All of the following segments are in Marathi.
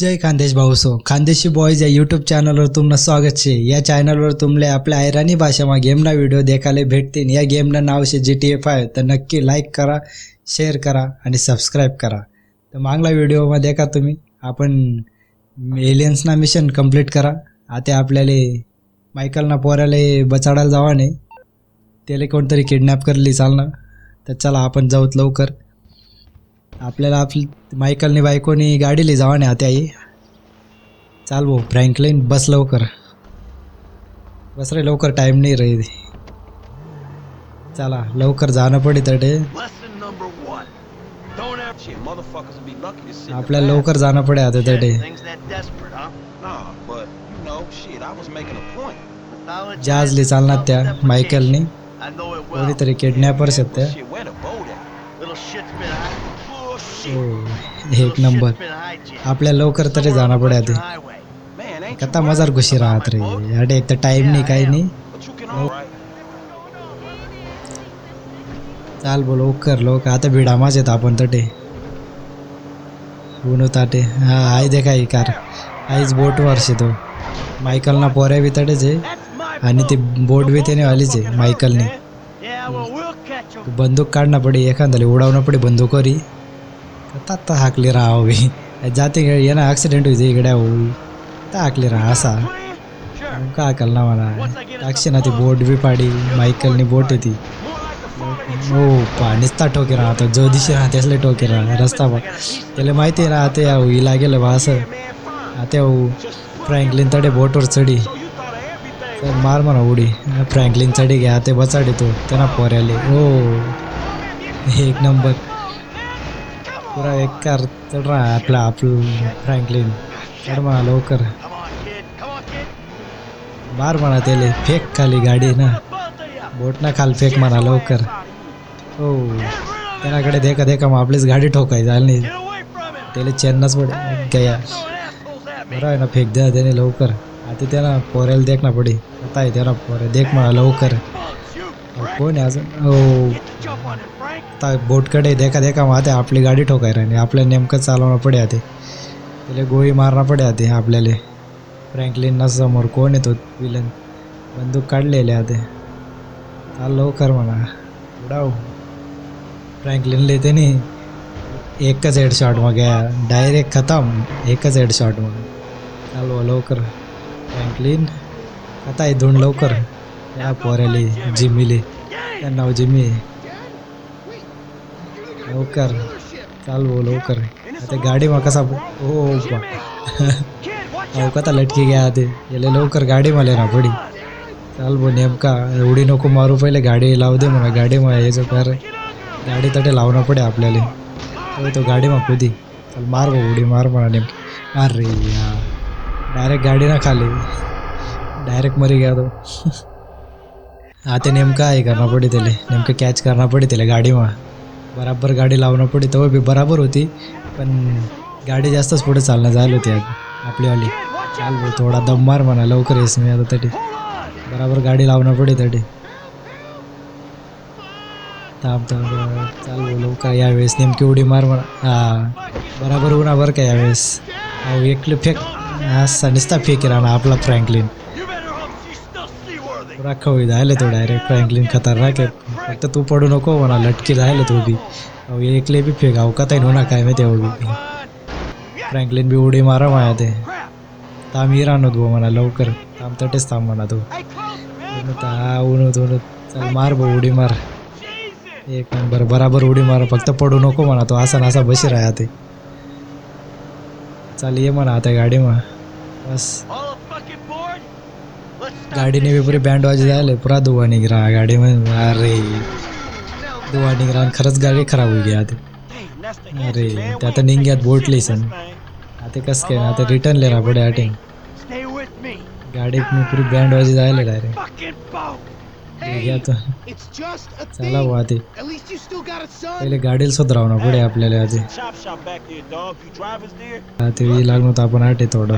जय खानदेश भाऊसो खानदेशी बॉयज या यूट्यूब चॅनलवर तुमनं स्वागत शे. या चॅनलवर तुमले आपल्या ऐराणी भाषामा गेमना व्हिडिओ देखायला भेटतील या गेमनं नाव शे जी टी एफ आय तर नक्की लाईक करा शेअर करा आणि सबस्क्राईब करा. तर मागला व्हिडिओमा देखा तुम्ही. आपण एलियन्सना मिशन कंप्लीट करा. आता आपल्याला मायकलना पोराला बचाडायला जावा नाही. त्याला कोणतरी किडनॅप करली चालणार तर चला आपण जाऊत लवकर. आपल्याला आपली मायकलनी बायकोनी गाडीली जावा नाही आता आई चाल भाऊ फ्रँकलाईन बस लवकर. बस रे लवकर टाईम नाही रे. चला लवकर जाणं पडे तटे आपल्याला लवकर जाणं पडे आता तटे जाजली चालणार त्या मायकलनी. कोणीतरी किडनॅपर्स आहेत त्या. एक नंबर. आपल्याला लवकर तरी जाणं पडे आधी. कथा मजार घुशी about राहत रे? अडे एक तर टाईम नाही काही नाही. चाल बोल लवकर लोक. आता भिडामाच येत आपण तटे ऊन ताटे. हा आई दे काही कार. आईच बोटवर तो. मायकलना पोऱ्या बी तटेच आहे. आणि ती बोट बी त्याने आलीच आहे मायकलने. बंदूक काढणं पडे एखाद्याला उडावणं पडे बंदूकवरी आता हाकली राहावी जाते येणं ॲक्सिडेंट होते इकडे होई आता हाकली राहा असा. का हाकल ना मला? टाकशी ना ती बोट बी पाडी मायकलनी बोट a हो पा निस्ता टोके राहतो जो दिशी राहते असले टोके राहा रस्ता बा. त्याला माहिती राहते या ही लागेल बा असं. आता हो फ्रँकलिन तडे बोटवर चढी. तर मार म्हणा उडी. फ्रँकलिनसाठी घ्या ते बचाडी तो त्यांना पोऱ्याले. हो एक नंबर. पुरा एक कार चढ राहा आपला आपलं फ्रँकलिन चढ म्हणा लवकर. मार म्हणा त्याले. फेक खाली गाडी ना. बोट ना खाल फेक म्हणा लवकर. हो त्याच्याकडे देखा देखा मग आपलीच गाडी ठोकाय झाली नाही. त्याला चेन्नच पड गया. बरं आहे ना फेक द्या त्याने लवकर. आता त्याला पोऱ्याला देख ना पडे. आता आहे त्याला पोऱ्या देख म्हणा लवकर. कोण आहे अजून? हो आता बोटकडे देखा देखा मग आता आपली गाडी ठोकाय राहिली. आपल्या नेमकं चालवणं पडे आते. त्याला गोळी मारणं पडे आते आपल्याला. फ्रँकलिन समोर कोण येतो विलन? बंदूक काढलेले आते. चाल लवकर म्हणा. उडाव. फ्रँकलिनले त्याने एकच हेडशॉट मग. डायरेक्ट खतम. एकच हेडशॉट मग. चालवा लवकर. फ्रँकलिन आता आहे धुंड लवकर. या पोऱ्याले जिमीले. त्या नाव जिमी. आहे. लवकर. चाल भाऊ लवकर. आता गाडी मग कसा हो बा कथा लटकी घ्या ते याला लवकर गाडी मला ना पडी. चाल भाऊ नेमका एवढी नको मारू. पहिले गाडी लावू दे म्हणा. गाडी मग यायचं कर. गाडी तटे लावणं पडे आपल्याला. हो तो गाडी मग कुदी चल मार भाऊ उडी मार म्हणा नेमकी. अरे या डायरेक्ट गाडी ना खाली. डायरेक्ट मरी गया तो. आता नेमका आहे करणं पडे त्याला. नेमकं कॅच करणं पडे त्याला गाडी मग बराबर गाडी लावणं पडे तेव्हा बी बराबर होती. पण गाडी जास्तच पुढे चालणं झाली होती आपलीवाली चाल भाऊ थोडा दम मार म्हणा लवकर येस मी आता तरी. बराबर गाडी लावणं पडे तरी. थांब थांब चाल भाऊ लवकर यावेळेस नेमकी उडी मार म्हणा. हा बराबर उन्हा बरं का यावेळेस? अहो एकली फेक. असा नुसता फेक राहणार आपला फ्रँकलिन You होई पुरा खवी जायला तो डायरेक्ट फ्रँकलिन खतरनाक आहे. फक्त तू पडू नको म्हणा लटकी जायला तो बी. अहो एकले बी फेक अहो कथा होणार काय माहिती अहो बी. फ्रँकलिन बी उडी मारा माया ते. थांब ही राहणार भाऊ म्हणा लवकर. थांब तटेच थांब म्हणा तू. Hey, हा उन्हत उन्हत. चल मार भाऊ उडी मार. एक नंबर बराबर उडी मार. फक्त पडू नको म्हणा तो. असा नासा बशी राहा ते चाल ये म्हणा आता गाडी मा बस. गाडीने बी पुरी बँड वाजी जायला पुरा दुवा निघरा गाडी मध्ये अरे. दुवा निघरा आणि खरंच गाडी खराब होई गया ते Dang, that's the अरे. ते आता निघ्यात बोटली सन. आता कस काय आता रिटर्न लेरा पुढे अटिंग. गाडी मी पुरी बँड वाजी जायला डायरेक्ट म्हणजे चला ते. पहिले गाडीला सोद राहू पुढे आपल्याला ते लागून होतं आपण आठ आहे थोडं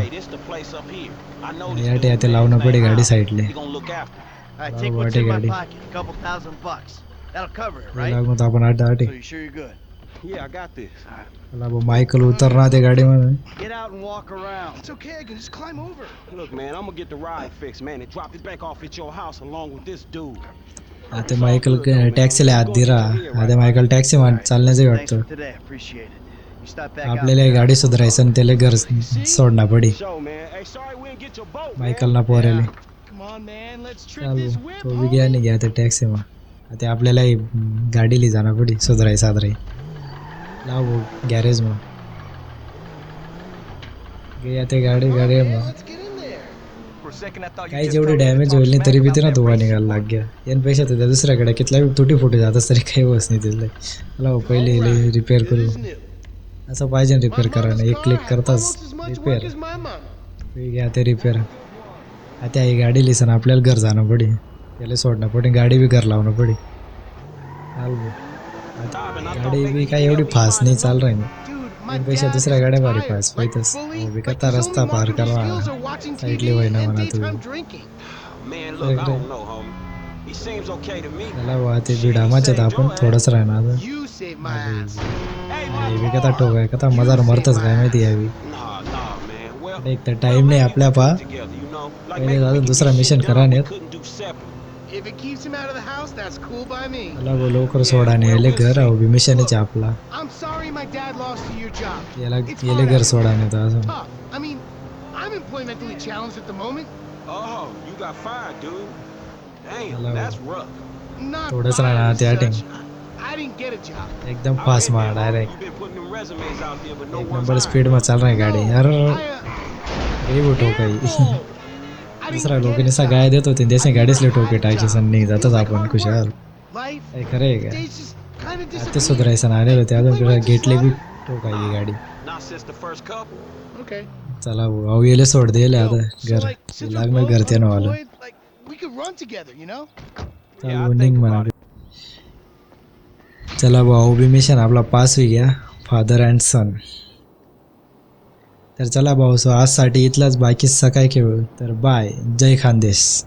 आठ लावू ना पुढे गाडी साईडले. लागून होतं आपण आठ आठ. मायकल उतरणार ते गाडी माक आता मायकल टॅक्सी लाई आत दे रहा मायकल टॅक्सी वा चालण्याच वाटचं आपल्याला गाडी सुधरायचं आणि त्याला घर सोडणार पडी चॉईट मायकलना पोर्याला मेन विज्ञाने घ्या ते टॅक्सी मा ते आपल्याला गाडीली जाणार पडी सुधराय सादराय लाव गॅरेज मग गे आता गाडी गाडी मग काही जेवढे जेवढी डॅमेज होईल नाही तरी बी ते ना धुवा निघायला लाग गया। यांपेक्षा त्या दुसऱ्याकडे कितला बी तुटी फुटी जातच तरी काही बस नाही तिथलं मला पहिले रिपेअर करू। असं पाहिजे रिपेअर करायला एक क्लिक करताच रिपेअर घ्या ते रिपेअर आता ही गाडी लिसन आपल्याला घर जाणं पडी। त्याला सोडणं पडी गाडी बी घर लावणं पडी। चाल गाडी काय एवढी फास्ट नाही चाल रे पैसे दुसऱ्या गाड्या बारी फास पाहिजेस विकता रस्ता पार करा. साईडली वैना म्हणा तू. त्याला वाहते बिडामाच्यात आपण. थोडस राहणार. विकता टोक आहे कथा मजार मरतच काय माहिती यावी एक तर टाईम नाही आपल्या पा. दुसरा मिशन करा नाही If it keeps him out of the house, that's cool by me. त्याला बोल लवकर सोडा आणि याले घर अहो बी मिशनच आहे आपला I'm sorry my dad lost you your job. याला It's याले hard घर out सोडा नाही तर अजून Tough. I mean, I'm employmentally challenged at the moment. Oh, you got fired, dude. Damn, Hello. that's rough. Not थोडंच fired राहणार as त्या such. टिंग I didn't get a job. एकदम I फास्ट read मार that, direct You've been putting them resumes out there, but no एक one's नंबर hired. स्पीड में चल रही गाडी यार I, uh, गई दुसरा लोकांनी सगळ्या देतो ते देश गाडीच लटोके टायचे सण नाही आपण खुशाल. काय ते सुधरायचं ना आले होते. अजून कुठे गेटले बी टोकायची गाडी. चला भाऊ आऊ येले सोड देले आता घर. लागलं घर ते नो चला भाऊ बी मिशन आपला पास होई गया. फादर अँड सन तर चला भाऊ सो आजसाठी इथलाच बाकी सकाळी खेळू. तर बाय जय खानदेश.